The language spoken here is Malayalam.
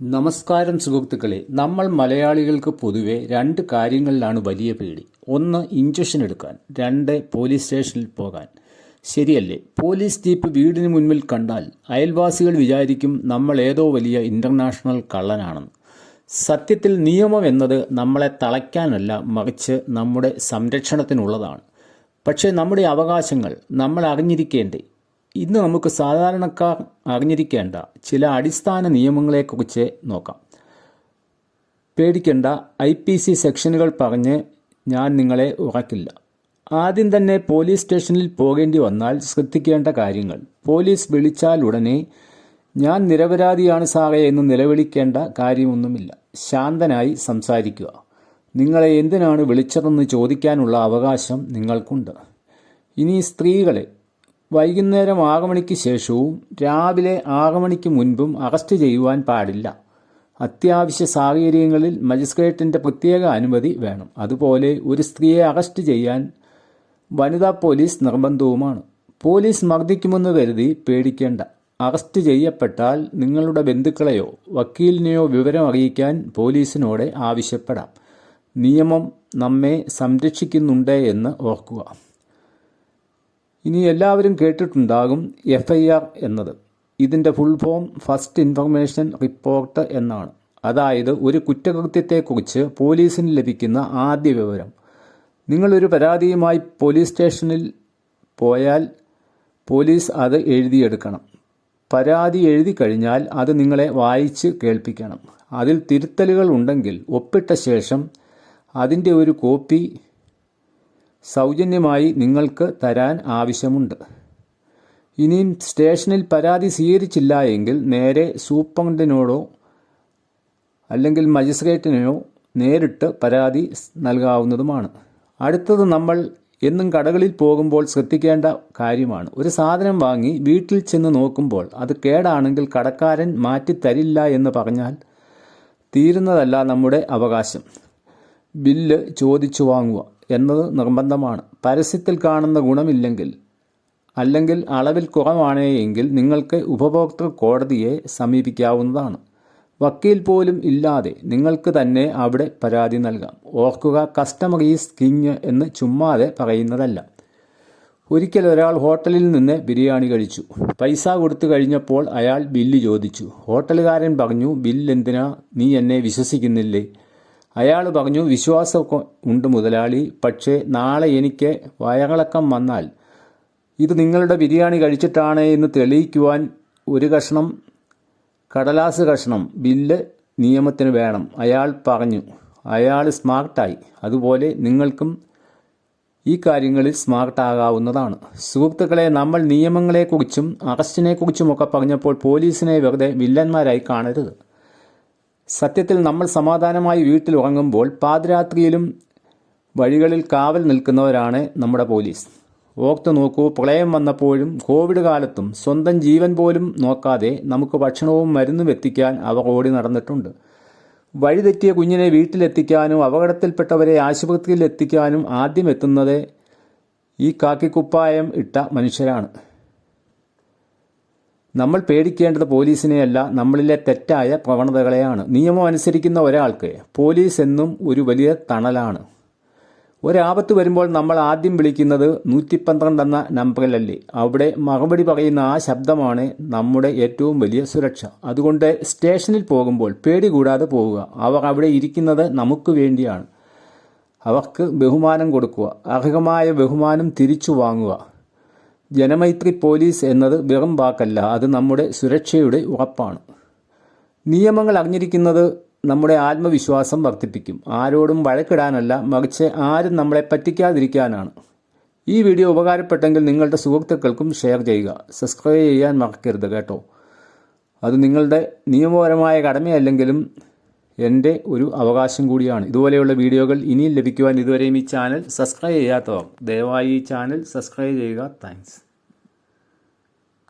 നമസ്കാരം സുഹൃത്തുക്കളെ. നമ്മൾ മലയാളികൾക്ക് പൊതുവെ രണ്ട് കാര്യങ്ങളിലാണ് വലിയ പേടി. ഒന്ന് ഇഞ്ചക്ഷൻ എടുക്കാൻ രണ്ട് പോലീസ് സ്റ്റേഷനിൽ പോകാൻ. ശരിയല്ലേ? പോലീസ് ജീപ്പ് വീടിന് മുൻപിൽ കണ്ടാൽ അയൽവാസികൾ വിചാരിക്കും നമ്മൾ ഏതോ വലിയ ഇന്റർനാഷണൽ കള്ളനാണെന്ന്. സത്യത്തിൽ നിയമം എന്നത് നമ്മളെ തളയ്ക്കാനല്ല മറിച്ച് നമ്മുടെ സംരക്ഷണത്തിനുള്ളതാണ്. പക്ഷേ നമ്മുടെ അവകാശങ്ങൾ നമ്മൾ അറിഞ്ഞിരിക്കേണ്ടേ? ഇന്ന് നമുക്ക് സാധാരണക്കാർ അറിഞ്ഞിരിക്കേണ്ട ചില അടിസ്ഥാന നിയമങ്ങളെക്കുറിച്ച് നോക്കാം. പേടിക്കേണ്ട ഐ പി സി സെക്ഷനുകൾ പറഞ്ഞ് ഞാൻ നിങ്ങളെ ഉറക്കില്ല. ആദ്യം തന്നെ പോലീസ് സ്റ്റേഷനിൽ പോകേണ്ടി വന്നാൽ ശ്രദ്ധിക്കേണ്ട കാര്യങ്ങൾ. പോലീസ് വിളിച്ചാൽ ഉടനെ ഞാൻ നിരപരാധിയാണ് സാറേ എന്ന് നിലവിളിക്കേണ്ട കാര്യമൊന്നുമില്ല. ശാന്തനായി സംസാരിക്കുക. നിങ്ങളെ എന്തിനാണ് വിളിച്ചതെന്ന് ചോദിക്കാനുള്ള അവകാശം നിങ്ങൾക്കുണ്ട്. ഇനി സ്ത്രീകളെ വൈകുന്നേരം ആറ് മണിക്ക് ശേഷവും രാവിലെ ആറ് മണിക്ക് മുൻപും അറസ്റ്റ് ചെയ്യുവാൻ പാടില്ല. അത്യാവശ്യ സാഹചര്യങ്ങളിൽ മജിസ്ട്രേറ്റിന്റെ പ്രത്യേക അനുമതി വേണം. അതുപോലെ ഒരു സ്ത്രീയെ അറസ്റ്റ് ചെയ്യാൻ വനിതാ പോലീസ് നിർബന്ധവുമാണ്. പോലീസ് മർദ്ദിക്കുമെന്ന് കരുതി പേടിക്കേണ്ട. അറസ്റ്റ് ചെയ്യപ്പെട്ടാൽ നിങ്ങളുടെ ബന്ധുക്കളെയോ വക്കീലിനെയോ വിവരം അറിയിക്കാൻ പോലീസിനോട് ആവശ്യപ്പെടാം. നിയമം നമ്മെ സംരക്ഷിക്കുന്നുണ്ട് എന്ന് ഓർക്കുക. ഇനി എല്ലാവരും കേട്ടിട്ടുണ്ടാകും എഫ് ഐ ആർ എന്നത്. ഇതിന്റെ full form first information report എന്നാണ്. അതായത് ഒരു കുറ്റകൃത്യത്തെക്കുറിച്ച് പോലീസിന് ലഭിക്കുന്ന ആദ്യ വിവരം. നിങ്ങളൊരു പരാതിയുമായി പോലീസ് സ്റ്റേഷനിൽ പോയാൽ പോലീസ് അത് എഴുതിയെടുക്കണം. പരാതി എഴുതി കഴിഞ്ഞാൽ അത് നിങ്ങളെ വായിച്ച് കേൾപ്പിക്കണം. അതിൽ തിരുത്തലുകൾ ഉണ്ടെങ്കിൽ ഒപ്പിട്ട ശേഷം അതിന്റെ ഒരു കോപ്പി സൗജന്യമായി നിങ്ങൾക്ക് തരാൻ ആവശ്യമുണ്ട്. ഇനിയും സ്റ്റേഷനിൽ പരാതി സ്വീകരിച്ചില്ല എങ്കിൽ നേരെ സൂപ്രണ്ടിനോടോ അല്ലെങ്കിൽ മജിസ്ട്രേറ്റിനോ നേരിട്ട് പരാതി നൽകാവുന്നതുമാണ്. അടുത്തത് നമ്മൾ എന്നും കടകളിൽ പോകുമ്പോൾ ശ്രദ്ധിക്കേണ്ട കാര്യമാണ്. ഒരു സാധനം വാങ്ങി വീട്ടിൽ ചെന്ന് നോക്കുമ്പോൾ അത് കേടാണെങ്കിൽ കടക്കാരൻ മാറ്റിത്തരില്ല എന്ന് പറഞ്ഞാൽ തീരുന്നതല്ല നമ്മുടെ അവകാശം. ബില്ല് ചോദിച്ചു വാങ്ങുക. എന്നത് നിർബന്ധമാണ്. പരസ്യത്തിൽ കാണുന്ന ഗുണമില്ലെങ്കിൽ അല്ലെങ്കിൽ അളവിൽ കുറവാണെങ്കിൽ നിങ്ങൾക്ക് ഉപഭോക്തൃ കോടതിയെ സമീപിക്കാവുന്നതാണ്. വക്കീൽ പോലും ഇല്ലാതെ നിങ്ങൾക്ക് തന്നെ അവിടെ പരാതി നൽകാം. ഓർക്കുക കസ്റ്റമർ ഈസ് കിങ് എന്ന് ചുമ്മാതെ പറയുന്നതല്ല. ഒരിക്കൽ ഒരാൾ ഹോട്ടലിൽ നിന്ന് ബിരിയാണി കഴിച്ചു. പൈസ കൊടുത്തു കഴിഞ്ഞപ്പോൾ അയാൾ ബില്ല് ചോദിച്ചു. ഹോട്ടലുകാരൻ പറഞ്ഞു ബില്ല് എന്തിനാ നീ എന്നെ വിശ്വസിക്കുന്നില്ലേ? അയാൾ പറഞ്ഞു വിശ്വാസം ഉണ്ട് മുതലാളി. പക്ഷേ നാളെ എനിക്ക് വയറിളക്കം വന്നാൽ ഇത് നിങ്ങളുടെ ബിരിയാണി കഴിച്ചിട്ടാണ് എന്ന് തെളിയിക്കുവാൻ ഒരു കഷ്ണം കടലാസ് കഷ്ണം ബില്ല് നിയമത്തിന് വേണം. അയാൾ പറഞ്ഞു അയാൾ സ്മാർട്ടായി. അതുപോലെ നിങ്ങൾക്കും ഈ കാര്യങ്ങളിൽ സ്മാർട്ടാകാവുന്നതാണ്. സുഹൃത്തുക്കളെ നമ്മൾ നിയമങ്ങളെക്കുറിച്ചും അറസ്റ്റിനെക്കുറിച്ചുമൊക്കെ പറഞ്ഞപ്പോൾ പോലീസിനെ വെറുതെ വില്ലന്മാരായി കാണരുത്. സത്യത്തിൽ നമ്മൾ സമാധാനമായി വീട്ടിൽ ഉറങ്ങുമ്പോൾ പാതിരാത്രിയിലും വഴികളിൽ കാവൽ നിൽക്കുന്നവരാണ് നമ്മുടെ പോലീസ്. ഓർത്തു നോക്കൂ പ്രളയം വന്നപ്പോഴും കോവിഡ് കാലത്തും സ്വന്തം ജീവൻ പോലും നോക്കാതെ നമുക്ക് ഭക്ഷണവും മരുന്നും എത്തിക്കാൻ അവർ ഓടി നടന്നിട്ടുണ്ട്. വഴിതെറ്റിയ കുഞ്ഞിനെ വീട്ടിലെത്തിക്കാനും അപകടത്തിൽപ്പെട്ടവരെ ആശുപത്രിയിൽ എത്തിക്കാനും ആദ്യം എത്തുന്നത് ഈ കാക്കിക്കുപ്പായം ഇട്ട മനുഷ്യരാണ്. നമ്മൾ പേടിക്കേണ്ടത് പോലീസിനെയല്ല നമ്മളിലെ തെറ്റായ പ്രവണതകളെയാണ്. നിയമം അനുസരിക്കുന്ന ഒരാൾക്ക് പോലീസ് എന്നും ഒരു വലിയ തണലാണ്. ഒരാപത്ത് വരുമ്പോൾ നമ്മൾ ആദ്യം വിളിക്കുന്നത് നൂറ്റി പന്ത്രണ്ട് എന്ന നമ്പറിലല്ലേ. അവിടെ മറുപടി പറയുന്ന ആ ശബ്ദമാണ് നമ്മുടെ ഏറ്റവും വലിയ സുരക്ഷ. അതുകൊണ്ട് സ്റ്റേഷനിൽ പോകുമ്പോൾ പേടി കൂടാതെ പോവുക. അവർ അവിടെ ഇരിക്കുന്നത് നമുക്ക് വേണ്ടിയാണ്. അവർക്ക് ബഹുമാനം കൊടുക്കുക. അർഹമായ ബഹുമാനം തിരിച്ചു വാങ്ങുക. ജനമൈത്രി പോലീസ് എന്നത് വെറും വാക്കല്ല അത് നമ്മുടെ സുരക്ഷയുടെ ഉറപ്പാണ്. നിയമങ്ങൾ അറിഞ്ഞിരിക്കുന്നത് നമ്മുടെ ആത്മവിശ്വാസം വർദ്ധിപ്പിക്കും. ആരോടും വഴക്കിടാനല്ല മറിച്ച് ആരും നമ്മളെ പറ്റിക്കാതിരിക്കാനാണ്. ഈ വീഡിയോ ഉപകാരപ്പെട്ടെങ്കിൽ നിങ്ങളുടെ സുഹൃത്തുക്കൾക്കും ഷെയർ ചെയ്യുക. സബ്സ്ക്രൈബ് ചെയ്യാൻ മറക്കരുത് കേട്ടോ. അത് നിങ്ങളുടെ നിയമപരമായ കടമയല്ലെങ്കിലും എന്റെ ഒരു അവകാശം കൂടിയാണ്. ഇതുപോലെയുള്ള വീഡിയോകൾ ഇനിയും ലഭിക്കുവാൻ ഇതുവരെയും ഈ ചാനൽ സബ്സ്ക്രൈബ് ചെയ്യാത്തവർ ദയവായി ഈ ചാനൽ സബ്സ്ക്രൈബ് ചെയ്യുക. താങ്ക്സ്.